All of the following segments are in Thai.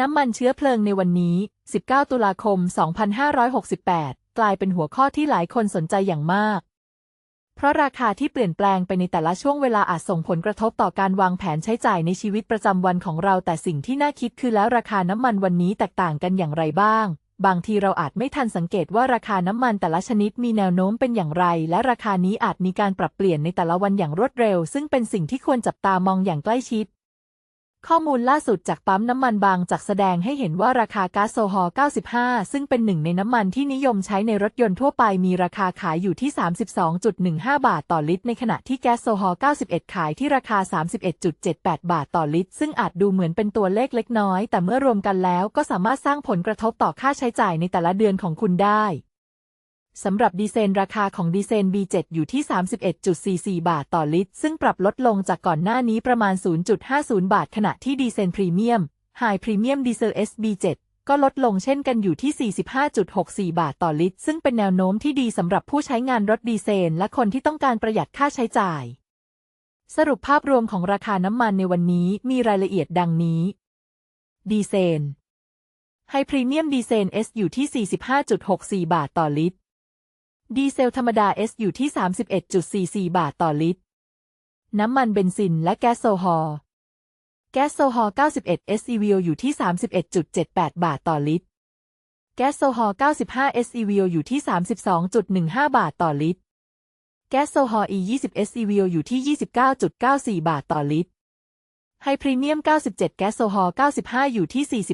น้ำมันเชื้อเพลิงในวันนี้ 19 ตุลาคม 2568 กลายเป็นหัวข้อที่หลายคนสนใจอย่างมาก เพราะราคาที่เปลี่ยนแปลงไปในแต่ละช่วงเวลาอาจส่งผลกระทบต่อการวางแผนใช้จ่ายในชีวิตประจำวันของเรา แต่สิ่งที่น่าคิดคือแล้วราคาน้ำมันวันนี้แตกต่างกันอย่างไรบ้าง บางทีเราอาจไม่ทันสังเกตว่าราคาน้ำมันแต่ละชนิดมีแนวโน้มเป็นอย่างไร และราคานี้อาจมีการปรับเปลี่ยนในแต่ละวันอย่างรวดเร็ว ซึ่งเป็นสิ่งที่ควรจับตามองอย่างใกล้ชิด ข้อมูลล่าสุดจากปั๊มน้ำมันบางจากแสดงให้เห็นว่าราคาก๊าซโซฮอล์95 ซึ่งเป็นหนึ่งในน้ำมันที่นิยมใช้ในรถยนต์ทั่วไปมีราคาขายอยู่ที่ 32.15 บาทต่อลิตร ในขณะที่แก๊สโซฮอล์91 ขายที่ราคา 31.78 บาทต่อลิตร ซึ่งอาจดูเหมือนเป็นตัวเลขเล็กน้อย แต่เมื่อรวมกันแล้วก็สามารถสร้างผลกระทบต่อค่าใช้จ่ายในแต่ละเดือนของคุณได้ สำหรับดีเซลราคาของดีเซล B7 อยู่ที่ 31.44 บาทต่อลิตร ซึ่งปรับลดลงจากก่อนหน้านี้ประมาณ 0.50 บาท ขณะที่ดีเซลพรีเมียม High Premium Diesel SB7 ก็ลดลงเช่นกันอยู่ที่ 45.64 บาทต่อลิตร ซึ่งเป็นแนวโน้มที่ดีสำหรับผู้ใช้งานรถดีเซลและคนที่ต้องการประหยัดค่าใช้จ่าย สรุปภาพรวมของราคาน้ำมันในวันนี้มีรายละเอียดดังนี้ ดีเซลไฮพรีเมียมดีเซล S อยู่ที่ 45.64 บาทต่อลิตร ดีเซลธรรมดา S อยู่ที่ 31.44 บาทต่อลิตร น้ำมันเบนซินและแก๊สโซฮอล์ แก๊สโซฮอล์ 91 SEV อยู่ที่ 31.78 บาทต่อลิตร แก๊สโซฮอล์ 95 SEV อยู่ที่ 32.15 บาทต่อลิตร แก๊สโซฮอล์ E20 SEV อยู่ที่ 29.94 บาทต่อลิตร ไฮพรีเมียม 97 แก๊สโซฮอล์ 95 อยู่ที่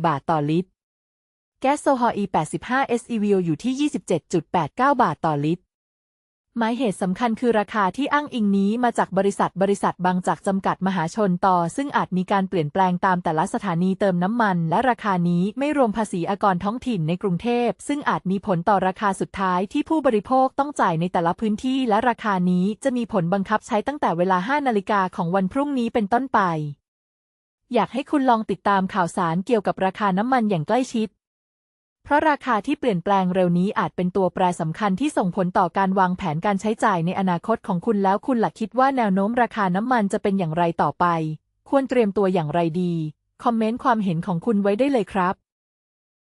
49.84 บาทต่อลิตร แก๊สโซฮอล์ E85 SEVO อยู่ที่ 27.89 บาทต่อลิตร หมายเหตุสำคัญคือราคาที่อ้างอิงนี้มาจากบริษัทบริษัทบางจากจำกัดมหาชนต่อ ซึ่งอาจมีการเปลี่ยนแปลงตามแต่ละสถานีเติมน้ำมัน และราคานี้ไม่รวมภาษีอากรท้องถิ่นในกรุงเทพ ซึ่งอาจมีผลต่อราคาสุดท้ายที่ผู้บริโภคต้องจ่ายในแต่ละพื้นที่และราคานี้จะมีผลบังคับใช้ตั้งแต่เวลา 5 นาฬิกาของวันพรุ่งนี้เป็นต้นไปอยากให้คุณลองติดตามข่าวสารเกี่ยวกับราคาน้ำมันอย่างใกล้ชิด เพราะราคาที่เปลี่ยนแปลงเร็วนี้อาจเป็นตัวแปรสำคัญที่ส่งผลต่อการวางแผนการใช้จ่ายในอนาคตของคุณแล้วคุณหลักคิดว่าแนวโน้มราคาน้ำมันจะเป็นอย่างไรต่อไป ควรเตรียมตัวอย่างไรดี คอมเมนต์ความเห็นของคุณไว้ได้เลยครับ